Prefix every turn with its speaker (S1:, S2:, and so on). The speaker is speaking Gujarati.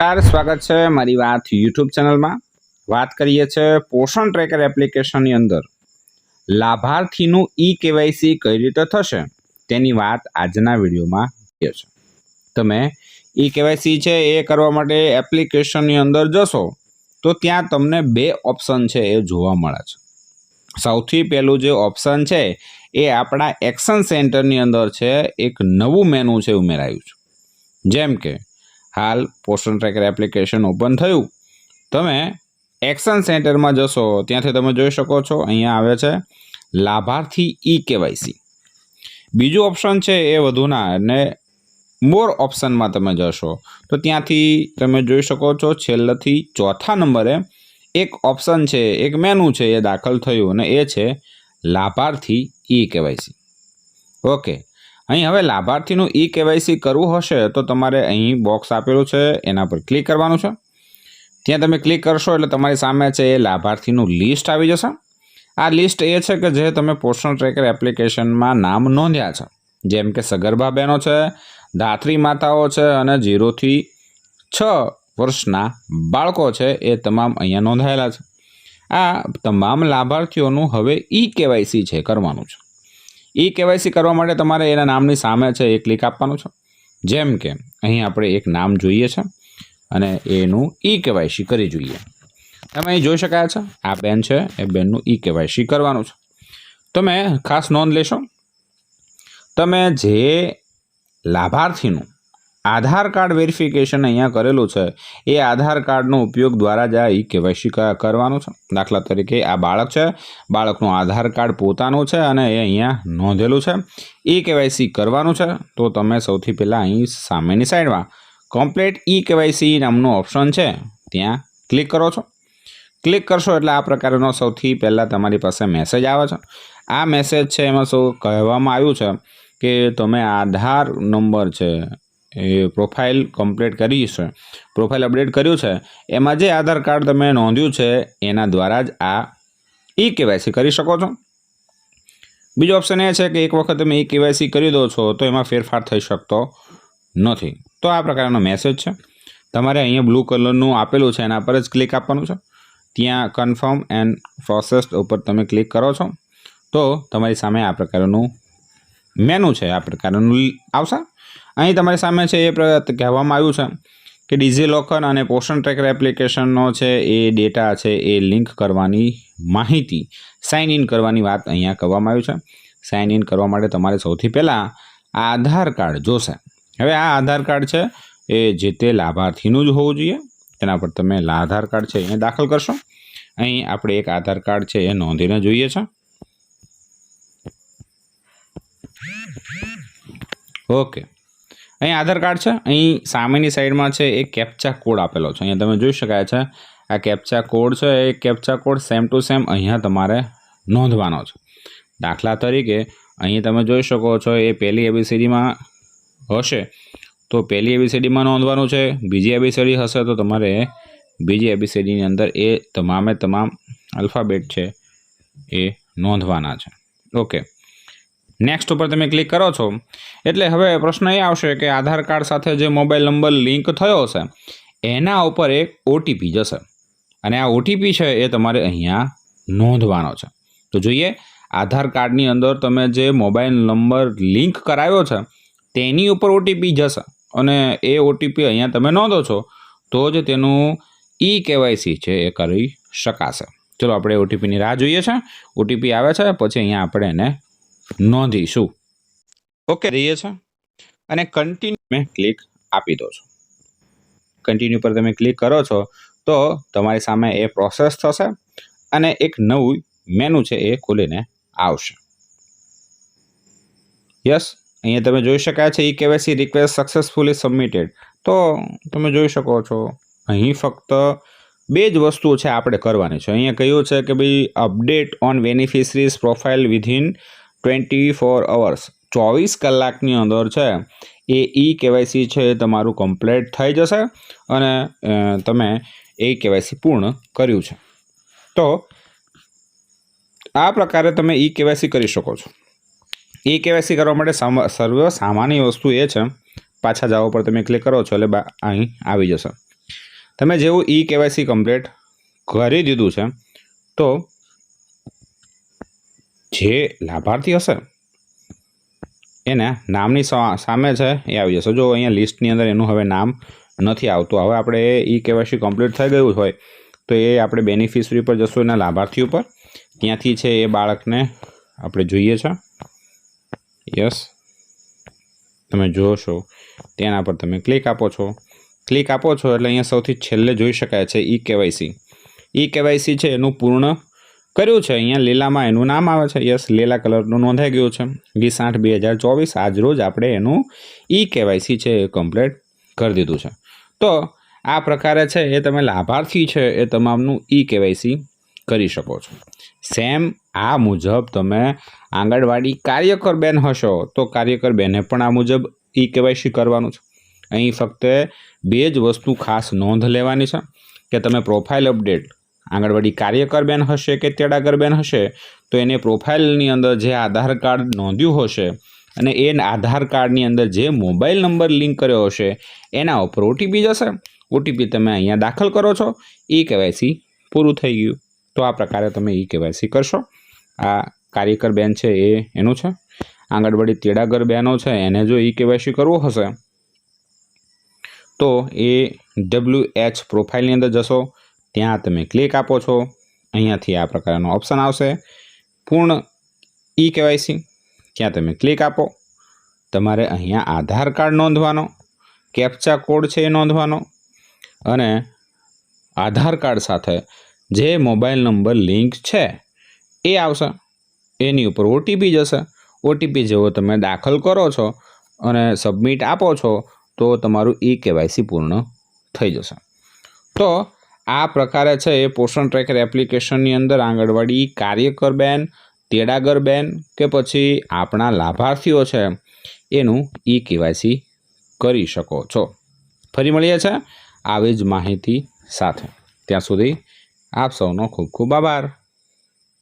S1: નમસ્કાર, સ્વાગત છે મારી વાત યુટ્યુબ ચેનલમાં. વાત કરીએ છીએ પોષણ ટ્રેકર એપ્લિકેશનની અંદર. લાભાર્થીનું ઈ કેવાયસી કઈ રીતે થશે? તેની વાત આજના વિડીયોમાં કરીએ છે તમે ઈ કેવાયસી છે એ કરવા માટે એપ્લિકેશનની અંદર જશો, તો ત્યાં તમને બે ઓપ્શન છે એ જોવા મળે છે. સૌથી પહેલું જે ઓપ્શન છે એ આપણા એક્શન સેન્ટરની અંદર છે એક નવું મેનુ છે ઉમેરાયું છે. જેમ કે હાલ પોસ્ટન ટ્રેકર એપ્લિકેશન ઓપન થયું. તમે એક્શન સેન્ટરમાં જશો, ત્યાંથી તમે જોઈ શકો છો, અહીંયા આવે છે, લાભાર્થી ઈ કેવાયસી બીજું ઓપ્શન છે એ વધુના અને મોર ઓપ્શનમાં તમે જશો, તો ત્યાંથી તમે જોઈ શકો છો, છેલ્લેથી ચોથા નંબરે એક ઓપ્શન છે, એક મેનુ છે એ દાખલ થયું, અને એ છે લાભાર્થી ઈ કેવાયસી ઓકે અહીં હવે લાભાર્થીનું ઈ કેવાયસી કરવું હશે તો તમારે અહીં બોક્સ આપેલું છે, એના પર ક્લિક કરવાનું છે. ત્યાં તમે ક્લિક કરશો એટલે તમારી સામે છે એ લાભાર્થીનું લિસ્ટ આવી જશે. આ લિસ્ટ એ છે કે જે તમે પોષણ ટ્રેકર એપ્લિકેશનમાં નામ નોંધ્યા છે. જેમ કે સગર્ભા બહેનો છે, ધાત્રી માતાઓ છે અને જીરોથી છ વર્ષના બાળકો છે એ તમામ અહીંયા નોંધાયેલા છે. આ તમામ લાભાર્થીઓનું હવે ઈ કેવાયસી છે, કરવાનું છે. ઈ કેવાયસી કરવા માટે તમારે એના નામની સામે છે એ ક્લિક આપવાનું છે. જેમ કે અહીં આપણે એક નામ જોઈએ છે અને એનું ઈ કેવાયસી કરી જોઈએ. તમે અહીં જોઈ શકાય છે, આ બેન છે, એ બેનનું ઈ કેવાયસી કરવાનું છે. તમે ખાસ નોંધ લેશો, તમે જે લાભાર્થીનું આધાર કાર્ડ વેરિફિકેશન અહીંયા કરેલું છે. એ આધાર કાર્ડનો ઉપયોગ દ્વારા જ આ ઈ કેવાયસી કરવાનું છે. દાખલા તરીકે આ બાળક છે. બાળકનું આધાર કાર્ડ પોતાનું છે અને એ અહીંયા નોંધેલું છે. ઈ કેવાયસી કરવાનું છે. તો તમે સૌથી પહેલાં અહીં સામેની સાઈડમાં કમ્પ્લેટ ઈ કેવાયસી નામનું ઓપ્શન છે, ત્યાં ક્લિક કરો છો. ક્લિક કરશો એટલે આ પ્રકારનો સૌથી પહેલાં તમારી પાસે મેસેજ આવે છે. આ મેસેજ છે એમાં શું કહેવામાં આવ્યું છે કે તમે આધાર નંબર છે પ્રોફાઇલ કમ્પ્લીટ કરી છે. પ્રોફાઇલ અપડેટ કર્યું છે. એમાં જે આધાર કાર્ડ તમે નોંધ્યું છે, એના દ્વારા જ આ ઈ કેવાયસી કરી શકો છો. બીજો ઓપ્શન એ છે કે એક વખત તમે ઈ કેવાયસી કરી દો છો, તો એમાં ફેરફાર થઈ શકતો નથી. તો આ પ્રકારનો મેસેજ છે. તમારે અહીંયા બ્લુ કલરનું આપેલું છે, એના પર જ ક્લિક આપવાનું છે. ત્યાં કન્ફર્મ એન્ડ પ્રોસેસ ઉપર તમે ક્લિક કરો છો. તો તમારી સામે આ પ્રકારનું મેનુ છે. આ પ્રકારનું આવશે. અહીં તમારી સામે છે એ કહેવામાં આવ્યું છે કે ડિઝીલોકર અને પોષણ ટ્રેકર એપ્લિકેશનનો છે એ ડેટા છે એ લિંક કરવાની માહિતી સાઇન ઇન કરવાની વાત અહીંયા કહેવામાં આવ્યું છે. સાઇન ઇન કરવા માટે તમારે સૌથી પહેલાં આધાર કાર્ડ જોશે. હવે આ આધાર કાર્ડ છે એ જે તે લાભાર્થીનું જ હોવું જોઈએ. તેના પર તમે આધાર કાર્ડ છે એ દાખલ કરશો. અહીં આપણે એક આધાર કાર્ડ છે એ નોંધીને જોઈએ છે. ઓકે. અહીં આધાર કાર્ડ છે. અહીં સામેની સાઈડમાં છે, એક કેપ્ચા કોડ આપેલો છે. અહીંયા તમે જોઈ શકાય છે, આ કેપ્ચા કોડ છે, એ captcha code same to same અહીંયા તમારે નોંધવાનો છે. દાખલા તરીકે, અહીં તમે જોઈ શકો છો, એ પહેલી એબીસીડીમાં હશે, તો પહેલી એબીસીડીમાં નોંધવાનું છે. બીજી એબીસીડી હશે, તો તમારે બીજી એબીસીડીની અંદર એ તમામે તમામ આલ્ફાબેટ છે, એ નોંધવાના છે. ઓકે નેક્સ્ટ ઉપર તમે ક્લિક કરો છો. એટલે હવે પ્રશ્ન એ આવશે કે આધાર કાર્ડ સાથે જે મોબાઈલ નંબર લિંક થયો છે એના ઉપર એક ઓટીપી જશે. અને આ ઓટીપી છે એ તમારે અહીંયા નોંધવાનો છે. તો જોઈએ, આધાર કાર્ડની અંદર તમે જે મોબાઈલ નંબર લિંક કરાવ્યો છે, તેની ઉપર ઓટીપી જશે. અને એ ઓટીપી અહીંયા તમે નોંધો છો, તો જ તેનું ઈ કેવાયસી છે એ કરી શકાશે. ચલો આપણે ઓટીપીની રાહ જોઈએ છે. ઓટીપી આવે છે, પછી અહીંયા આપણે એને નોંધીશું ઓકે રહીએ છે અને કન્ટિન્યુ મેં ક્લિક આપી દો છો. કન્ટિન્યુ પર તમે ક્લિક કરો છો, તો તમારી સામે એ પ્રોસેસ થશે અને એક નવું મેનુ છે એ ખોલીને આવશે. યસ અહીંયા તમે જોઈ શકાય છે E KYC request successfully submitted તો તમે જોઈ શકો છો, અહીં ફક્ત બે જ વસ્તુઓ છે આપણે કરવાની છે. અહીંયા કહ્યું છે કે ભાઈ update on beneficiaries profile within twenty four hours ચોવીસ કલાકની અંદર છે, એ ઈ કેવાયસી છે એ તમારું કમ્પ્લીટ થઈ જશે અને તમે એ કેવાયસી પૂર્ણ કર્યું છે. તો, આ પ્રકારે તમે ઈ કેવાયસી કરી શકો છો. ઈ કેવાયસી કરવા માટે સર્વ સામાન્ય વસ્તુ એ છે, પાછા જાઓ પર તમે ક્લિક કરો છો એટલે અહીં આવી જશે. તમે જેવું ઈ કેવાયસી કમ્પ્લીટ કરી દીધું છે, તો જે લાભાર્થી હશે, એને નામની સામે છે, એ આવી જશે. જો અહીંયા લિસ્ટની અંદર એનું હવે નામ નથી આવતું, હવે આપણે ઈ કેવાયસી કમ્પ્લીટ થઈ ગયું હોય, તો એ આપણે બેનિફિશરી પર જશું એના લાભાર્થી ઉપર. ત્યાંથી છે એ બાળકને આપણે જોઈએ છે. યસ. તમે જોશો, તેના પર તમે ક્લિક આપો છો. ક્લિક આપો છો એટલે અહીંયા સૌથી છેલ્લે જોઈ શકાય છે ઈ કેવાયસી. ઈ કેવાયસી છે એનું પૂર્ણ કર્યું છે. અહીંયા લીલામાં એનું નામ આવે છે. યસ, લીલા કલરનું નોંધાઈ ગયું છે. વીસ આઠ બે હજાર ચોવીસ આજરોજ આપણે એનું ઈ કેવાયસી છે એ કમ્પ્લીટ કરી દીધું છે. તો આ પ્રકારે છે એ તમે લાભાર્થી છે એ તમામનું ઈ કેવાયસી કરી શકો છો. સેમ આ મુજબ તમે આંગણવાડી કાર્યકર બેન હશો તો કાર્યકર બેને પણ આ મુજબ ઈ કેવાયસી કરવાનું છે. અહીં ફક્ત બે જ વસ્તુ ખાસ નોંધ લેવાની છે કે તમે પ્રોફાઇલ અપડેટ આંગણવાડી કાર્યકર બેન હશે કે તેડાગર બેન હશે, તો એને પ્રોફાઇલની અંદર જે આધાર કાર્ડ નોંધ્યું હશે અને એ આધાર કાર્ડની અંદર જે મોબાઈલ નંબર લિંક કર્યો હશે, એના ઉપર ઓટીપી જશે. ઓટીપી તમે અહીંયા દાખલ કરો છો. ઈ કેવાયસી પૂરું થઈ ગયું. તો આ પ્રકારે તમે ઈ કેવાયસી કરશો. આ કાર્યકર બેન છે એ, એનું છે. આંગણવાડી તેડાગર બહેનો છે, એને જો ઈ કેવાયસી કરવું હશે, તો એ ડબલ્યુ એચ પ્રોફાઇલની અંદર જશો. ત્યાં તમે ક્લિક આપો છો. અહીંયાથી આ પ્રકારનો ઓપ્શન આવશે. પૂર્ણ ઈ કેવાયસી ત્યાં તમે ક્લિક આપો. તમારે અહીંયા આધાર કાર્ડ નોંધવાનો કેપ્ચા કોડ છે એ નોંધવાનો અને આધાર કાર્ડ સાથે જે મોબાઈલ નંબર લિંક છે એ આવશે. એની ઉપર ઓટીપી જશે. ઓટીપી જેવો તમે દાખલ કરો છો અને સબમિટ આપો છો તો તમારું ઈ કેવાયસી પૂર્ણ થઈ જશે. તો આ પ્રકારે છે એ પોષણ ટ્રેકર એપ્લિકેશનની અંદર આંગણવાડી કાર્યકર બેન, તેડાગર બેન કે પછી આપણા લાભાર્થીઓ છે, એનું ઈ કેવાયસી કરી શકો છો. ફરી મળીએ છે આવી જ માહિતી સાથે. ત્યાં સુધી આપ સૌનો ખૂબ ખૂબ આભાર.